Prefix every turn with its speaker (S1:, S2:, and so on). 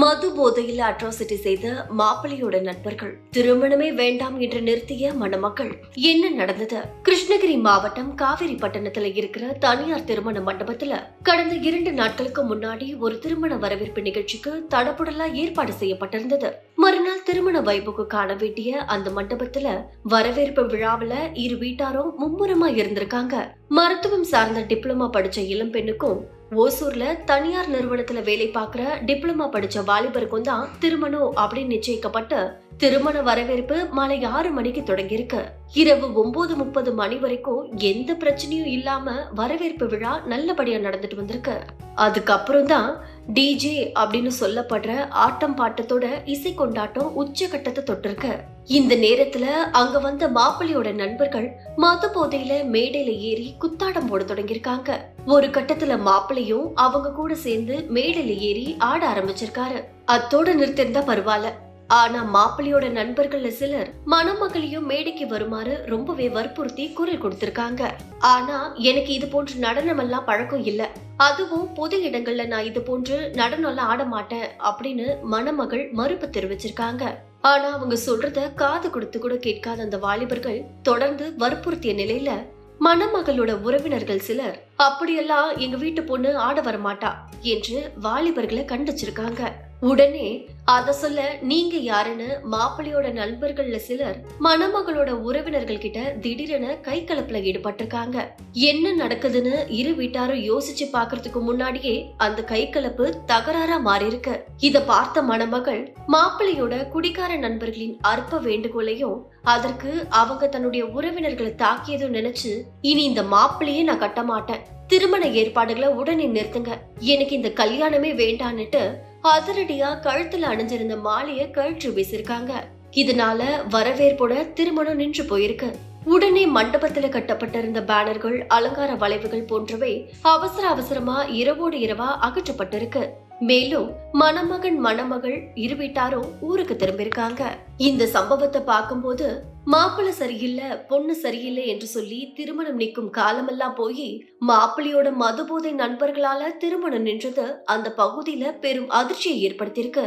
S1: மது போதையில் அட்ராசிட்டி செய்த மாப்பிள்ளையோட நண்பர்கள். திருமணமே வேண்டாம் என்று நிறுத்திய மணமக்கள். என்ன நடந்தது? கிருஷ்ணகிரி மாவட்டம் காவிரி பட்டணத்துல இருக்கிற தனியார் திருமண மண்டபத்துல கடந்த இரண்டு நாட்களுக்கு முன்னாடி ஒரு திருமண வரவேற்பு நிகழ்ச்சிக்கு தடப்புடலா ஏற்பாடு செய்யப்பட்டிருந்தது. மறுநாள் திருமண வைபுக்கு காண வேண்டிய அந்த மண்டபத்துல வரவேற்பு விழாவில இரு வீட்டாரும் மும்முரமா இருந்திருக்காங்க. மருத்துவம் சார்ந்த டிப்ளமா படிச்ச இளம் பெண்ணுக்கும் ஓசூர்ல தனியார் நிறுவனத்துல வேலை பார்க்கிற டிப்ளமா படிச்ச வாலிபருக்கும் தான் திருமணம் அப்படின்னு நிச்சயிக்கப்பட்டு திருமண வரவேற்பு மாலை ஆறு மணிக்கு தொடங்கியிருக்கு. இரவு ஒன்பது முப்பது மணி வரைக்கும் எந்த பிரச்சனையும் இல்லாம வரவேற்பு விழா நல்லபடியா நடந்துட்டு வந்திருக்கு. அதுக்கப்புறம் தான் டிஜே அப்படின்னு சொல்லப்படுற ஆட்டம் பாட்டத்தோட இசை கொண்டாட்டம் உச்சகட்டத்தை தொட்டிருக்கு. இந்த நேரத்துல அங்க வந்த மாப்பிள்ளையோட நண்பர்கள் மது போதையில மேடையில ஏறி குத்தாட்டம் போட தொடங்கியிருக்காங்க. ஒரு கட்டத்துல மாப்பிள்ளையும் அவங்க கூட சேர்ந்து மேடையில ஏறி ஆட ஆரம்பிச்சிருக்காரு. அத்தோட நிறுத்திருந்தா பரவாயில்ல. ஆனா மாப்பிள்ளையோட நண்பர்கள்ல சிலர் மணமகளையும் மேடைக்கு வருமாறு ரொம்பவே வற்புறுத்தி குரல் கொடுத்திருக்காங்க. ஆனா எனக்கு இது போன்ற நடனம் எல்லாம் பழக்கம் இல்ல. அதுவும் பொது இடங்கள்ல நான் இது போன்று நடனம் எல்லாம் ஆட மாட்டேன் அப்படின்னு மணமகள் மறுப்பு தெரிவிச்சிருக்காங்க. ஆனா அவங்க சொல்றத காது கொடுத்து கூட கேட்காத அந்த வாலிபர்கள் தொடர்ந்து வற்புறுத்திய நிலையில மணமகளோட உறவினர்கள் சிலர் அப்படியெல்லாம் எங்க வீட்டு பொண்ணு ஆட வரமாட்டா என்று வாலிபர்களை கண்டிச்சிருக்காங்க. உடனே அத சொல்ல நீங்க யாருன்னு மாப்பிள்ளையோட நண்பர்கள்ல சிலர் மணமகளோட உறவினர்கள் கிட்ட திடீரென கை கலப்புல ஈடுபட்டிருக்காங்க. என்ன நடக்குதுன்னு இரு வீட்டாரும் யோசிச்சு பாக்குறதுக்கு முன்னாடியே அந்த கை கலப்பு தகராறா மாறி இருக்கு இத பார்த்த மணமகள் மாப்பிள்ளையோட குடிகார நண்பர்களின் அற்ப வேண்டுகோளையும் அதற்கு அவங்க தன்னுடைய உறவினர்களை தாக்கியதும் நினைச்சு இனி இந்த மாப்பிள்ளையே நான் கட்ட மாட்டேன் திருமண ஏற்பாடுகளை உடனே நிறுத்துங்க. எனக்கு இந்த கல்யாணமே வேண்டான்னுட்டு அதிரடியா கழுத்துல அணிஞ்சிருந்த மாலைய கழற்றி வீசிருக்காங்க. இதனால வரவேற்போட திருமணம் நின்று போயிருக்கு. உடனே மண்டபத்துல கட்டப்பட்டிருந்த பேனர்கள் அலங்கார வளைவுகள் போன்றவை அவசர அவசரமா இரவோடு இரவா அகற்றப்பட்டிருக்கு. மேலும் மணமகன் மணமகள் இரு வீட்டாரும் ஊருக்கு திரும்பியிருக்காங்க. இந்த சம்பவத்தை பார்க்கும்போது மாப்பிள்ள சரியில்லை பொண்ணு சரியில்லை என்று சொல்லி திருமணம் நிற்கும் காலமெல்லாம் போய் மாப்பிள்ளையோட மதுபோதை நண்பர்களால திருமணம் நின்றது அந்த பகுதியில பெரும் அதிர்ச்சியை ஏற்படுத்தியிருக்கு.